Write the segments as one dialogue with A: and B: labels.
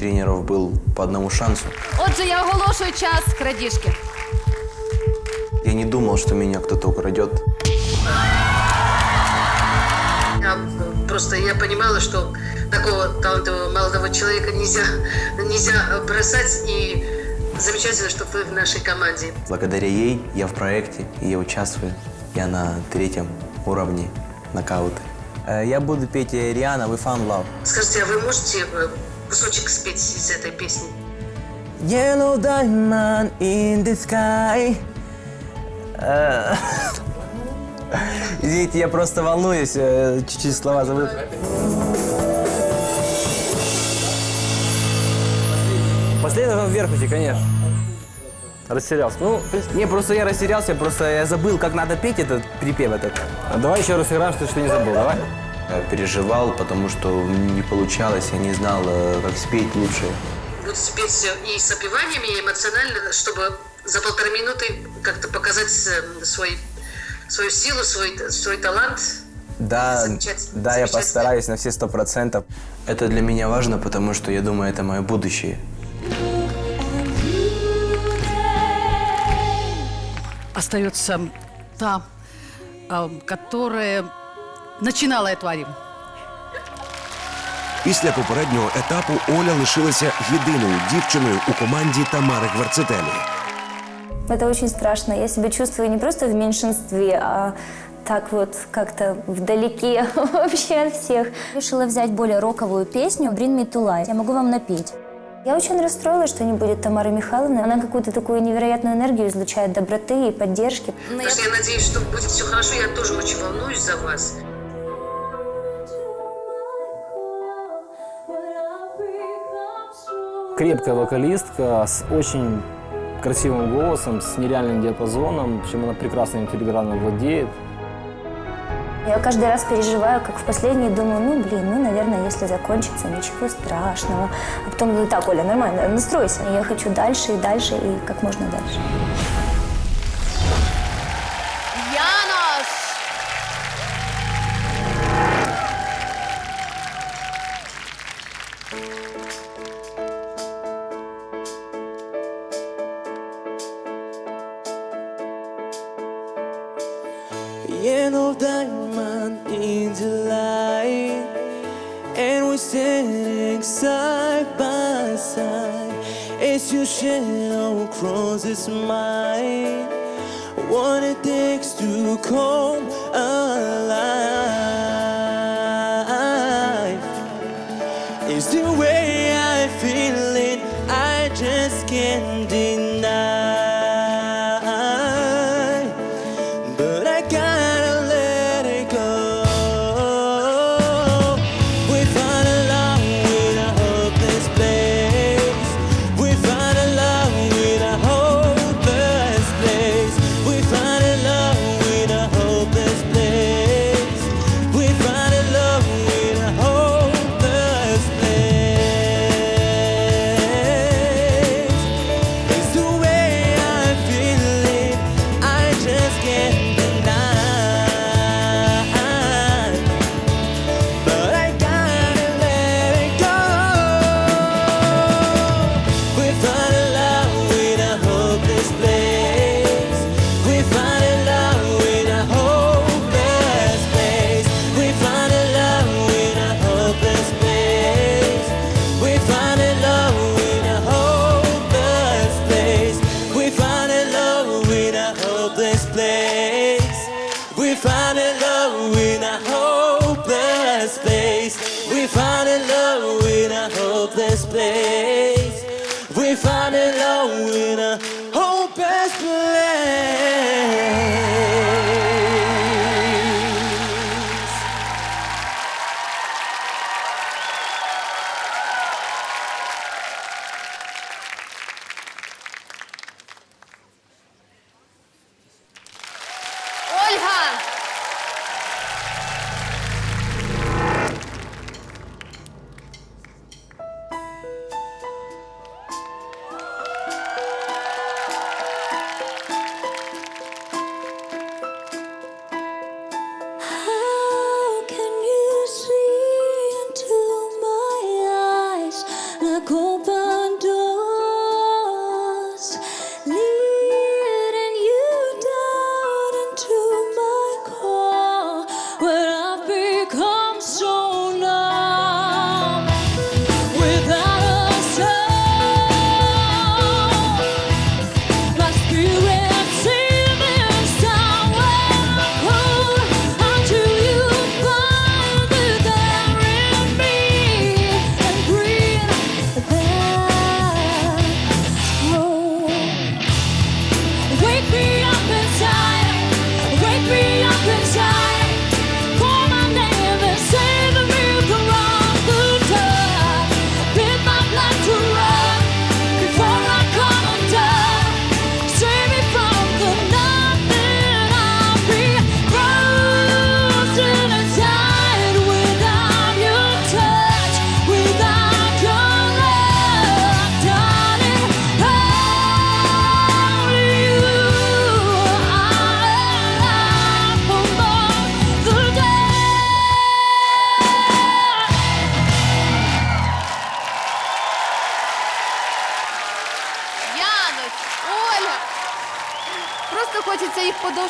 A: Тренеров был по одному шансу.
B: Отже, я оголошую час крадіжки.
A: Я не думал, что меня кто-то украдет.
C: Я, просто я понимала, что такого талантливого молодого человека нельзя, нельзя бросать. И замечательно, что вы в нашей команде.
A: Благодаря ей я в проекте, и я участвую. Я на третьем уровне нокауты. Э, Я буду петь э, Риана «We Found Love».
C: Скажите, а вы можете э, кусочек спеть из этой песни?
A: Yellow diamond in the sky. Э, Извините, я просто волнуюсь, э, чуть-чуть слова забыл. Последний там вверх идти, конечно.
D: Растерялся. Ну,
A: Не, просто я растерялся, просто я забыл, как надо петь этот припев этот.
D: а давай еще раз сыграем, что ты не забыл, давай.
A: Я переживал, потому что не получалось, я не знал, э, как спеть лучше.
C: Будете петь и с опеваниями, и эмоционально, чтобы за полторы минуты как-то показать э, свой, свою силу, свой, свой талант.
A: Да,
C: Замечательно,
A: да, я постараюсь на все сто процентов. Это для меня важно, потому что я думаю, это мое будущее.
B: Остается та, которая начинала эту арию.
E: Після попереднього етапу Оля лишилася єдиною дівчиною у команді Тамари Гварцетелі.
F: Это очень страшно. Я себя чувствую не просто в меньшинстве, а так вот как-то вдалеке вообще от всех. Решила взять более роковую песню «Bring me to life». Я могу вам напеть. Я очень расстроилась, что не будет Тамары Михайловны. Она какую-то такую невероятную энергию излучает доброты и поддержки.
C: Потому что я надеюсь, что будет все хорошо. Я тоже очень волнуюсь за вас.
D: Крепкая вокалистка с очень красивым голосом, с нереальным диапазоном, причем она прекрасно филигранно владеет.
F: Я каждый раз переживаю, как в последний, думаю, ну, блин, ну, наверное, если закончится, ничего страшного. А потом говорю, так, Оля, нормально, настройся. Я хочу дальше и дальше, и как можно дальше.
A: Yellow diamond in the light, and we're standing side by side as your shadow crosses mine. What it takes to come alive is the way hopeless place. We find a love in a hopeless place. We find a love in a hopeless place. We find a love in a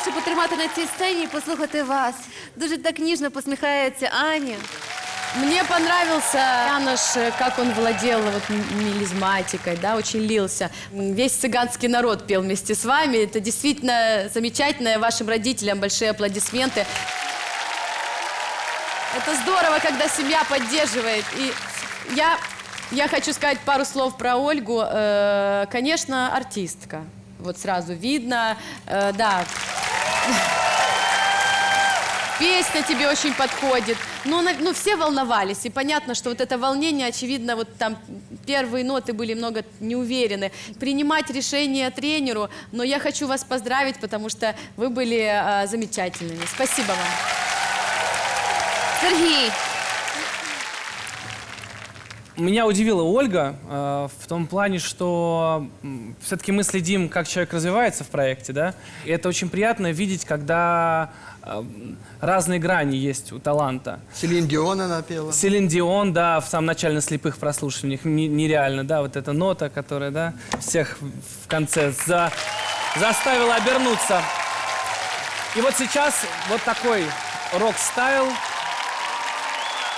B: хочеться їх подовше потримати на цій сцені і послухати вас. Дуже так ніжно посміхається Аня.
G: Мне понравился Янош, э, как он владел вот м- мелизматикой, да, очень лился. М, Весь цыганский народ пел вместе с вами. Это действительно замечательно. Вашим родителям большие аплодисменты. Это здорово, когда семья поддерживает. И я, я хочу сказать пару слов про Ольгу. Э, конечно, артистка. Вот сразу видно. Э, да, Песня тебе очень подходит. Ну, на- ну, все волновались, и понятно, что вот это волнение, очевидно, вот там первые ноты были много не уверены. Принимать решение тренеру, но я хочу вас поздравить, потому что вы были э, замечательными. Спасибо вам.
B: Сергій,
H: Меня удивила Ольга э, в том плане, что все-таки мы следим, как человек развивается в проекте, да, и это очень приятно видеть, когда э, разные грани есть у таланта.
I: Селин Дион она пела.
H: Селин Дион, да, в самом начале на слепых прослушиваниях, не- нереально, да, вот эта нота, которая, да, всех в конце за- заставила обернуться. И вот сейчас вот такой рок-стайл.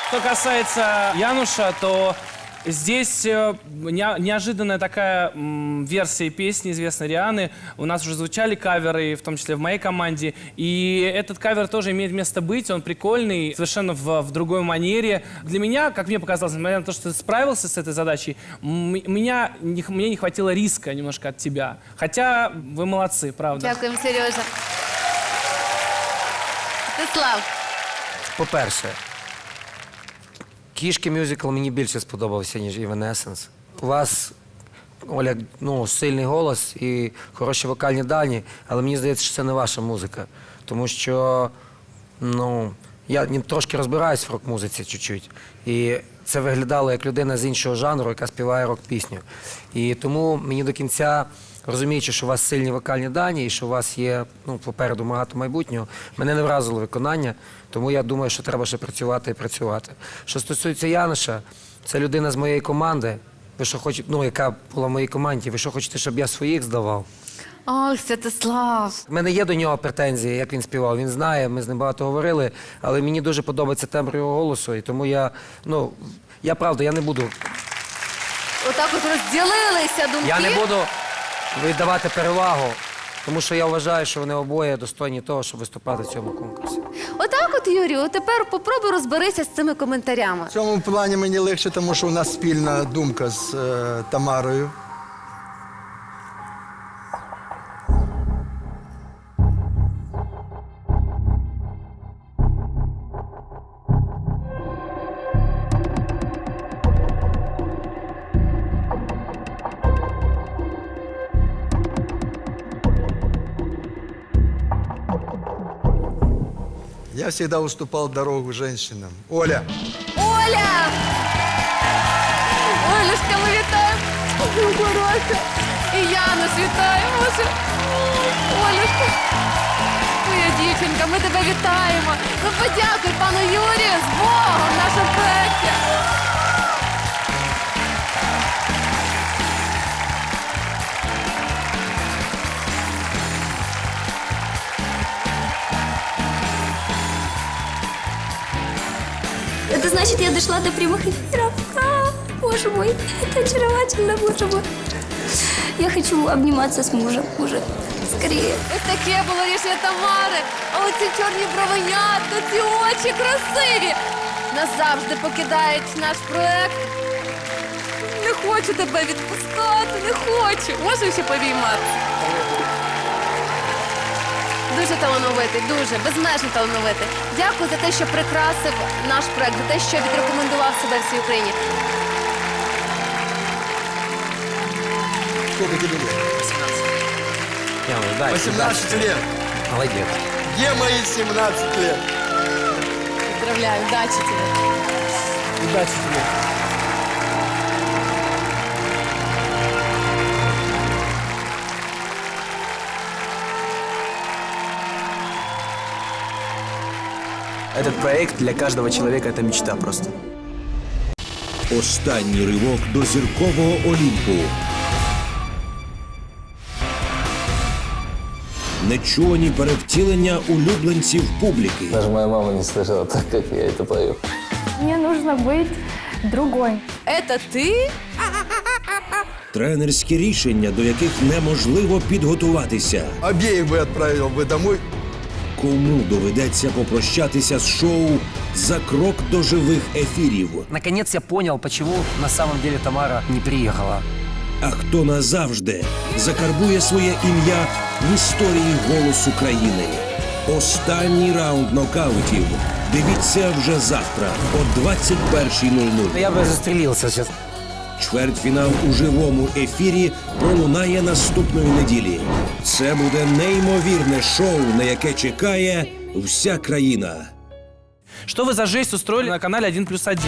H: Что касается Януша, то здесь э, не- неожиданная такая версия песни известной Рианы. У нас уже звучали каверы, в том числе в моей команде. И этот кавер тоже имеет место быть. Он прикольный, совершенно в, в другой манере. Для меня, как мне показалось, несмотря на то, что ты справился с этой задачей, меня не, мне не хватило риска немножко от тебя. Хотя вы молодцы, правда.
B: дякуємо, Сережа. Стеслав,
J: По-перше, кішки мюзикл мені більше сподобався, ніж Evanescence. У вас, Оля, ну, сильний голос і хороші вокальні дані, але мені здається, що це не ваша музика. Тому що, ну, я трошки розбираюсь в рок-музиці чуть-чуть. І це виглядало як людина з іншого жанру, яка співає рок-пісню. І тому мені до кінця, розуміючи, що у вас сильні вокальні дані і що у вас є ну, попереду багато майбутнього, мене не вразило виконання, тому я думаю, що треба ще працювати і працювати. Що стосується Яноша, це людина з моєї команди. Ви що хочете, ну, яка була в моїй команді, ви що хочете, щоб я своїх здавав?
B: ох, Святослав.
J: У мене є до нього претензії, як він співав. Він знає, ми з ним багато говорили, але мені дуже подобається тембр його голосу, і тому я, ну, я правда, я не буду,
B: Отак от розділилися думки.
J: я не буду віддавати перевагу, тому що я вважаю, що вони обоє достойні того, щоб виступати в цьому конкурсі.
B: Отак от, Юрію, тепер попробуй розберися з цими коментарями.
I: В цьому плані мені легше, тому що у нас спільна думка з е, Тамарою. Я всегда уступал дорогу женщинам. Оля,
B: Оля! Олюшка, ми вітаємо. Ой, Хороша. І Януш, вітаю, Боже. Олюшка. Моя дівчинка, ми тебе вітаємо. Ну подякуй пану Юрію з Богом в нашому проєкті.
F: Это значит, я дошла до прямых эфиров. А, боже мой, это очаровательно, боже мой. Я хочу обниматься с мужем уже. Скорее.
B: Ось таке було рішення Тамари. А оці чорні бровенята, ці очі красиві. Назавжди покидають наш проект. Не хочу тебе відпускати, не хочу. Можемо ще повіймати? Дуже талановитий, дуже безмежно талановитий. Дякую за те, що прикрасив наш проект, за те, що відрекомендував себе всій Україні.
I: Сколько тебе лет?
J: Не, ну, удачи,
I: 18
J: удачи.
I: лет.
J: Молодец.
I: Где мои 17 лет?
G: Поздравляю, удачи тебе.
H: Удачи тебе.
K: Этот проект для каждого человека это мечта просто.
E: Останній ривок до зіркового Олімпу. Нечувані перевтілення улюбленців публіки.
D: Даже моя мама не слышала так, как я это пою.
F: Мне нужно быть другой.
G: Это ты?
E: Тренерські рішення, до яких неможливо підготуватися.
I: Обеих бы отправил бы домой.
E: Кому доведеться попрощатися з шоу за крок до живих ефірів?
J: Наконец я понял, почему на самом деле Тамара не приехала.
E: А хто назавжди закарбує своє ім'я в історії «Голос України»? Останній раунд нокаутів. Дивіться вже завтра о 21.00.
J: Ну, Я бы застрелился сейчас.
E: Чвертьфінал у живому ефірі пролунає наступної неділі. Це буде неймовірне шоу, на яке чекає вся країна.
H: Что вы за жесть устроили на канале 1 плюс 1?